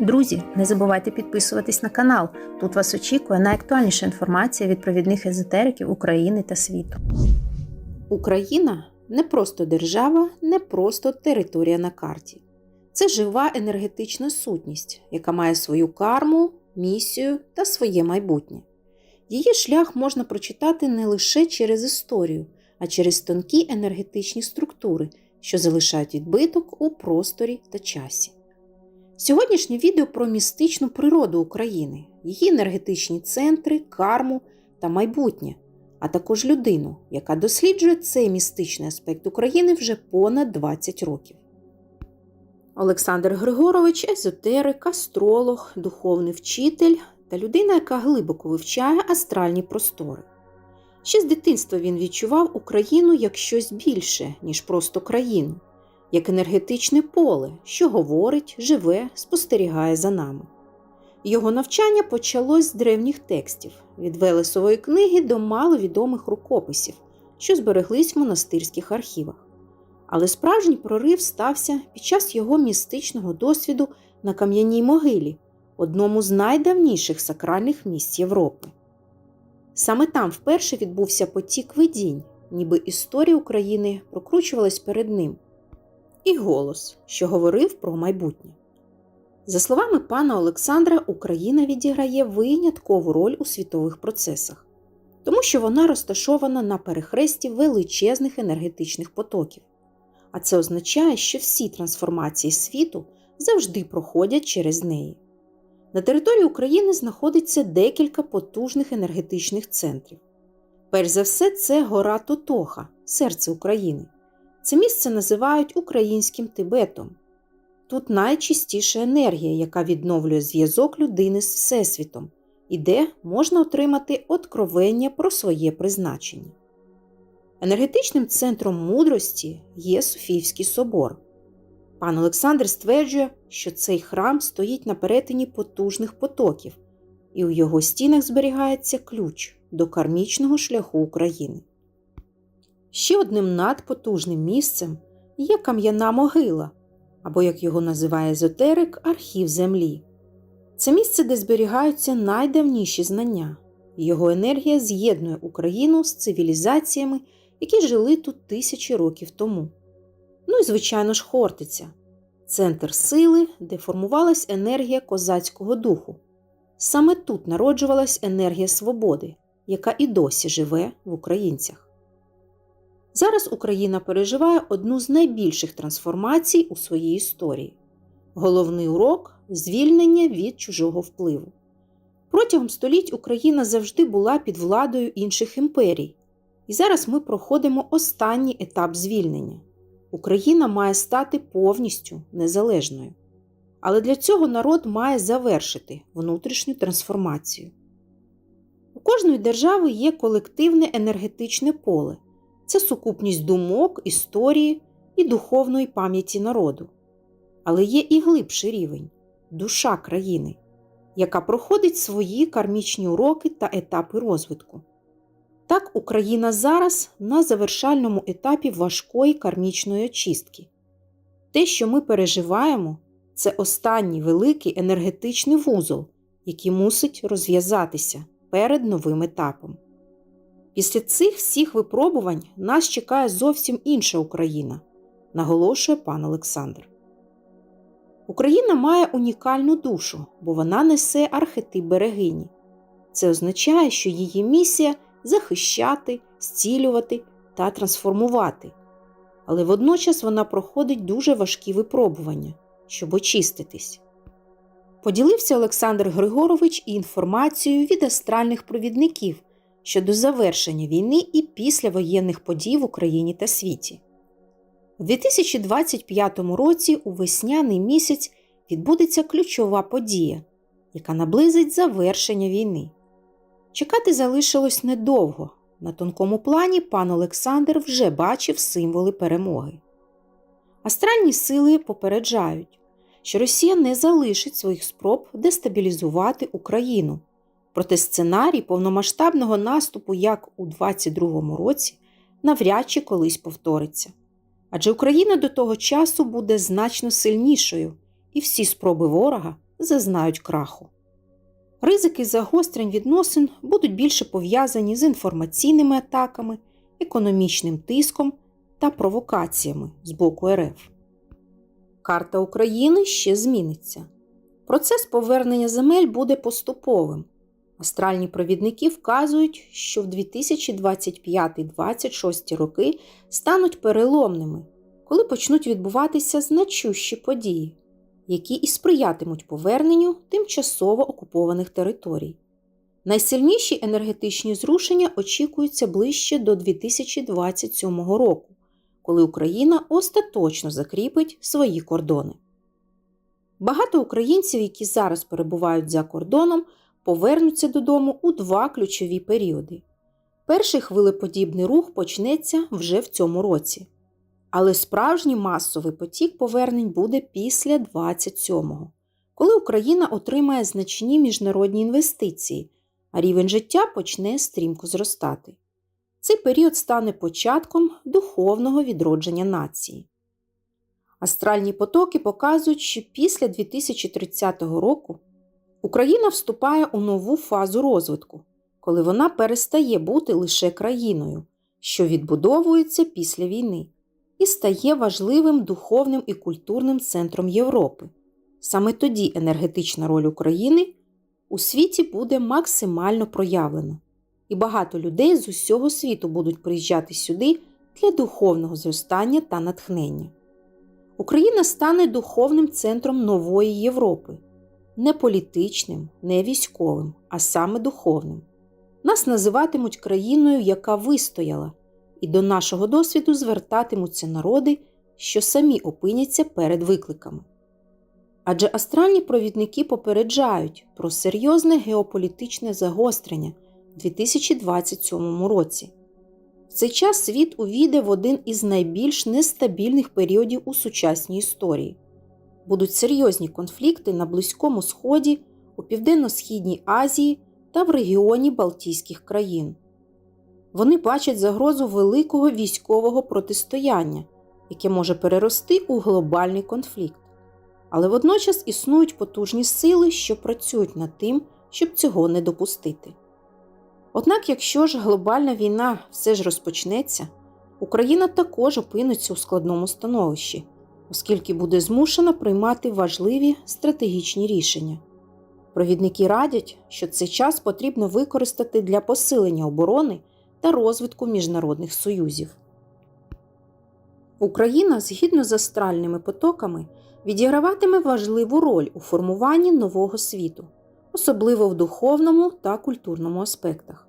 Друзі, не забувайте підписуватись на канал. Тут вас очікує найактуальніша інформація від провідних езотериків України та світу. Україна не просто держава, не просто територія на карті. Це жива енергетична сутність, яка має свою карму, місію та своє майбутнє. Її шлях можна прочитати не лише через історію, а через тонкі енергетичні структури, що залишають відбиток у просторі та часі. Сьогоднішнє відео про містичну природу України, її енергетичні центри, карму та майбутнє, а також людину, яка досліджує цей містичний аспект України вже понад 20 років. Олександр Григорович езотерик, астролог, духовний вчитель та людина, яка глибоко вивчає астральні простори. Ще з дитинства він відчував Україну як щось більше, ніж просто країну, як енергетичне поле, що говорить, живе, спостерігає за нами. Його навчання почалось з древніх текстів, від Велесової книги до маловідомих рукописів, що збереглись в монастирських архівах. Але справжній прорив стався під час його містичного досвіду на кам'яній могилі, одному з найдавніших сакральних місць Європи. Саме там вперше відбувся потік видінь, ніби історія України прокручувалась перед ним, і голос, що говорив про майбутнє. За словами пана Олександра, Україна відіграє виняткову роль у світових процесах, тому що вона розташована на перехресті величезних енергетичних потоків. А це означає, що всі трансформації світу завжди проходять через неї. На території України знаходиться декілька потужних енергетичних центрів. Перш за все, це гора Тотоха, серце України. Це місце називають українським Тибетом. Тут найчистіша енергія, яка відновлює зв'язок людини з Всесвітом, і де можна отримати откровення про своє призначення. Енергетичним центром мудрості є Софіївський собор. Пан Олександр стверджує, що цей храм стоїть на перетині потужних потоків, і у його стінах зберігається ключ до кармічного шляху України. Ще одним надпотужним місцем є кам'яна могила, або, як його називає езотерик, архів землі. Це місце, де зберігаються найдавніші знання, його енергія з'єднує Україну з цивілізаціями, які жили тут тисячі років тому. Ну і, звичайно ж, Хортиця центр сили, де формувалась енергія козацького духу. Саме тут народжувалась енергія свободи, яка і досі живе в українцях. Зараз Україна переживає одну з найбільших трансформацій у своїй історії. Головний урок звільнення від чужого впливу. Протягом століть Україна завжди була під владою інших імперій, і зараз ми проходимо останній етап звільнення. Україна має стати повністю незалежною. Але для цього народ має завершити внутрішню трансформацію. У кожної держави є колективне енергетичне поле це сукупність думок, історії і духовної пам'яті народу. Але є і глибший рівень душа країни, яка проходить свої кармічні уроки та етапи розвитку. Так, Україна зараз на завершальному етапі важкої кармічної очистки. Те, що ми переживаємо, це останній великий енергетичний вузол, який мусить розв'язатися перед новим етапом. Після цих всіх випробувань нас чекає зовсім інша Україна, наголошує пан Олександр. Україна має унікальну душу, бо вона несе архетип берегині. Це означає, що її місія захищати, зцілювати та трансформувати. Але водночас вона проходить дуже важкі випробування, щоб очиститись. Поділився Олександр Григорович і інформацією від астральних провідників щодо завершення війни і післявоєнних подій в Україні та світі. У 2025 році у весняний місяць відбудеться ключова подія, яка наблизить завершення війни. Чекати залишилось недовго. На тонкому плані пан Олександр вже бачив символи перемоги. Астральні сили попереджають, що Росія не залишить своїх спроб дестабілізувати Україну, проте сценарій повномасштабного наступу, як у 2022 році, навряд чи колись повториться. Адже Україна до того часу буде значно сильнішою, і всі спроби ворога зазнають краху. Ризики загострень відносин будуть більше пов'язані з інформаційними атаками, економічним тиском та провокаціями з боку РФ. Карта України ще зміниться. Процес повернення земель буде поступовим. Астральні провідники вказують, що в 2025-2026 роки стануть переломними, коли почнуть відбуватися значущі події, які і сприятимуть поверненню тимчасово окупованих територій. Найсильніші енергетичні зрушення очікуються ближче до 2027 року, коли Україна остаточно закріпить свої кордони. Багато українців, які зараз перебувають за кордоном, повернуться додому у два ключові періоди. Перший хвилеподібний рух почнеться вже в цьому році. Але справжній масовий потік повернень буде після 27-го, коли Україна отримає значні міжнародні інвестиції, а рівень життя почне стрімко зростати. Цей період стане початком духовного відродження нації. Астральні потоки показують, що після 2030 року Україна вступає у нову фазу розвитку, коли вона перестає бути лише країною, що відбудовується після війни, і стає важливим духовним і культурним центром Європи. Саме тоді енергетична роль України у світі буде максимально проявлена, і багато людей з усього світу будуть приїжджати сюди для духовного зростання та натхнення. Україна стане духовним центром нової Європи, не політичним, не військовим, а саме духовним. Нас називатимуть країною, яка вистояла, і до нашого досвіду звертатимуться народи, що самі опиняться перед викликами. Адже астральні провідники попереджають про серйозне геополітичне загострення у 2027 році. В цей час світ увійде в один із найбільш нестабільних періодів у сучасній історії. Будуть серйозні конфлікти на Близькому Сході, у Південно-Східній Азії та в регіоні Балтійських країн. Вони бачать загрозу великого військового протистояння, яке може перерости у глобальний конфлікт. Але водночас існують потужні сили, що працюють над тим, щоб цього не допустити. Однак, якщо ж глобальна війна все ж розпочнеться, Україна також опиниться у складному становищі, оскільки буде змушена приймати важливі стратегічні рішення. Провідники радять, що цей час потрібно використати для посилення оборони та розвитку міжнародних союзів. Україна згідно з астральними потоками відіграватиме важливу роль у формуванні нового світу, особливо в духовному та культурному аспектах.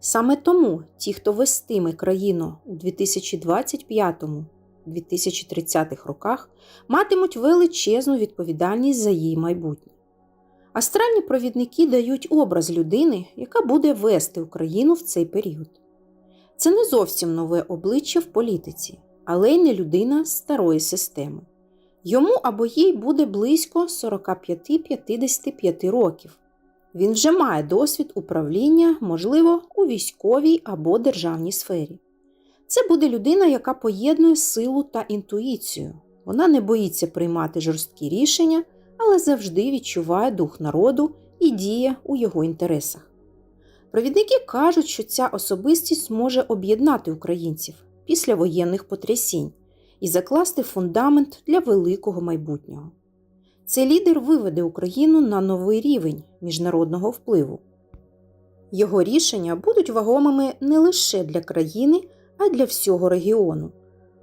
Саме тому ті, хто вестиме країну у 2025-2030 роках, матимуть величезну відповідальність за її майбутнє. Астральні провідники дають образ людини, яка буде вести Україну в цей період. Це не зовсім нове обличчя в політиці, але й не людина старої системи. Йому або їй буде близько 45-55 років. Він вже має досвід управління, можливо, у військовій або державній сфері. Це буде людина, яка поєднує силу та інтуїцію. Вона не боїться приймати жорсткі рішення, але завжди відчуває дух народу і діє у його інтересах. Провідники кажуть, що ця особистість може об'єднати українців після воєнних потрясінь і закласти фундамент для великого майбутнього. Цей лідер виведе Україну на новий рівень міжнародного впливу. Його рішення будуть вагомими не лише для країни, а й для всього регіону.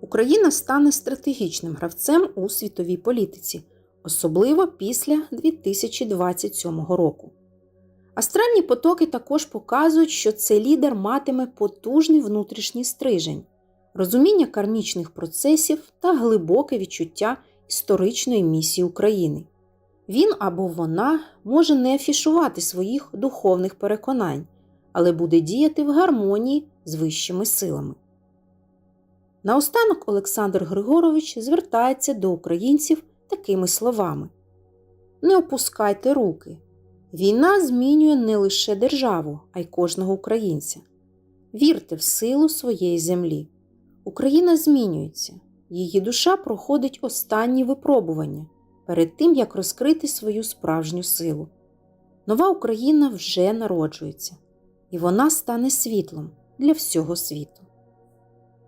Україна стане стратегічним гравцем у світовій політиці, особливо після 2027 року. Астральні потоки також показують, що цей лідер матиме потужний внутрішній стрижень, розуміння кармічних процесів та глибоке відчуття історичної місії України. Він або вона може не афішувати своїх духовних переконань, але буде діяти в гармонії з вищими силами. Наостанок Олександр Григорович звертається до українців такими словами: Не опускайте руки. Війна змінює не лише державу, а й кожного українця. Вірте в силу своєї землі. Україна змінюється, її душа проходить останні випробування. перед тим, як розкрити свою справжню силу. Нова Україна вже народжується, і вона стане світлом для всього світу.